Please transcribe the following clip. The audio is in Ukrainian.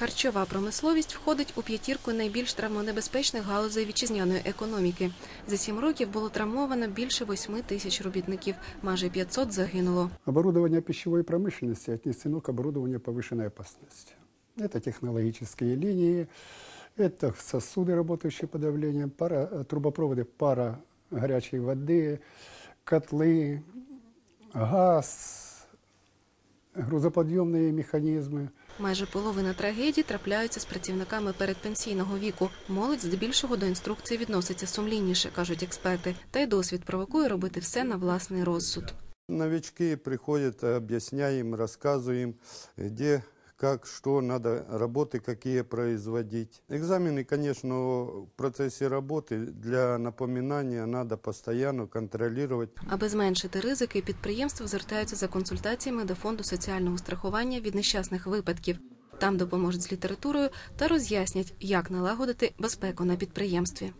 Харчова промисловість входить у п'ятірку найбільш травмонебезпечних галузей вітчизняної економіки. За сім років було травмовано більше восьми тисяч робітників, майже 500 загинуло. Оборудование пищевой промышленности отнесено к оборудованию повышенной опасности. Это технологические линии, это сосуды, работающие под давлением, пара, э, трубопроводы пара горячей воды, котлы, газ, грузоподъемные механизмы. Майже половина трагедій трапляються з працівниками передпенсійного віку. Молодь здебільшого до інструкції відноситься сумлінніше, кажуть експерти. Та й досвід провокує робити все на власний розсуд. Новички приходят, объясняем, рассказываем, где, как, что надо, работы какие производить. Экзамены, конечно, в процессе работы для напоминания надо постоянно контролировать. Аби зменшити ризики, підприємства звертаються за консультаціями до фонду соціального страхування від нещасних випадків. Там допоможуть з літературою та роз'яснять, як налагодити безпеку на підприємстві.